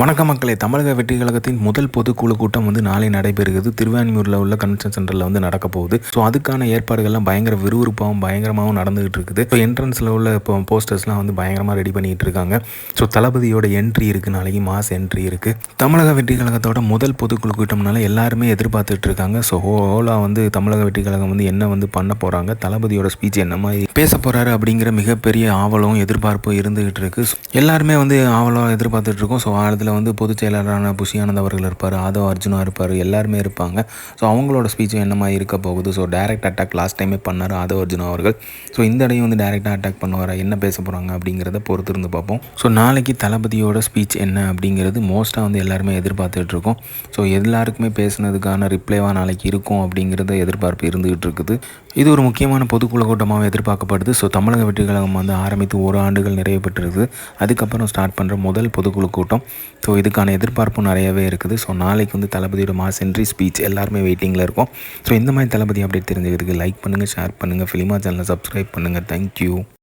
வணக்க மக்களே. தமிழக வெற்றி கழகத்தின் முதல் பொதுக்குழு கூட்டம் வந்து நாளை நடைபெறுகிறது. திருவான்மியூரில் உள்ள கன்வென்ஷன் சென்டரில் வந்து நடக்க போகுது. ஸோ அதுக்கான ஏற்பாடுகள்லாம் பயங்கர விறுவிறுப்பாகவும் பயங்கரமாகவும் நடந்துகிட்டு இருக்குது. ஸோ என்ட்ரன்ஸில் உள்ள இப்போ போஸ்டர்ஸ்லாம் வந்து பயங்கரமாக ரெடி பண்ணிட்டு இருக்காங்க. ஸோ தளபதியோட என்ட்ரி இருக்குது நாளைக்கு மாஸ் என்ட்ரி இருக்குது தமிழக வெற்றி கழகத்தோட முதல் பொதுக்குழு கூட்டம்னால எல்லாருமே எதிர்பார்த்துட்டு இருக்காங்க. ஸோ ஓலா வந்து தமிழக வெற்றி கழகம் வந்து என்ன வந்து பண்ண போகிறாங்க தளபதியோட ஸ்பீச் என்ன மாதிரி பேச போகிறாரு அப்படிங்கிற மிகப்பெரிய ஆவலும் எதிர்பார்ப்பும் இருந்துகிட்டு இருக்கு. எல்லாருமே வந்து ஆவலம் எதிர்பார்த்துட்டு இருக்கோம். ஸோ அதில் வந்து பொதுச் செயலாளரான புஷியானந்த் அவர்கள் இருப்பார் ஆதவ் அர்ஜுனா இருப்பார் எல்லாருமே இருப்பாங்க. ஸோ அவங்களோட ஸ்பீச்சும் என்ன மாதிரி இருக்க போகுது? ஸோ டைரக்ட் அட்டாக் லாஸ்ட் டைமே பண்ணார் ஆதவ் அர்ஜுனா அவர்கள். ஸோ இந்த இடையும் வந்து டைரெக்டாக அட்டாக் பண்ணுவாரா? என்ன பேச போகிறாங்க அப்படிங்கிறத பொறுத்து இருந்து பார்ப்போம். ஸோ நாளைக்கு தளபதியோட ஸ்பீச் என்ன அப்படிங்கிறது மோஸ்ட்டாக வந்து எல்லாருமே எதிர்பார்த்துட்டு இருக்கோம். ஸோ எல்லாருக்குமே பேசுனதுக்கான ரிப்ளைவாக நாளைக்கு இருக்கும் அப்படிங்கிறத எதிர்பார்ப்பு இருந்துகிட்டு இருக்குது. இது ஒரு முக்கியமான பொதுக்குழு கூட்டமாக எதிர்பார்க்கப்படுது. ஸோ தமிழக வெற்றி கழகம் வந்து ஆரம்பித்து ஒரு ஆண்டுகள் நிறைவு பெற்றிருக்குது. அதுக்கப்புறம் ஸ்டார்ட் பண்ணுற முதல் பொதுக்குழு கூட்டம். ஸோ இதுக்கான எதிர்பார்ப்பும் நிறையவே இருக்குது. ஸோ நாளைக்கு வந்து தளபதியோட மாஸ் என்ட்ரி ஸ்பீச் எல்லாருமே வெயிட்டிங்கில் இருக்கும். ஸோ இந்த மாதிரி தளபதி அப்டேட் தெரிஞ்சுக்கிறதுக்கு லைக் பண்ணுங்கள் ஷேர் பண்ணுங்கள் ஃபிலிமா சேனலை சப்ஸ்கிரைப் பண்ணுங்கள் தேங்க்யூ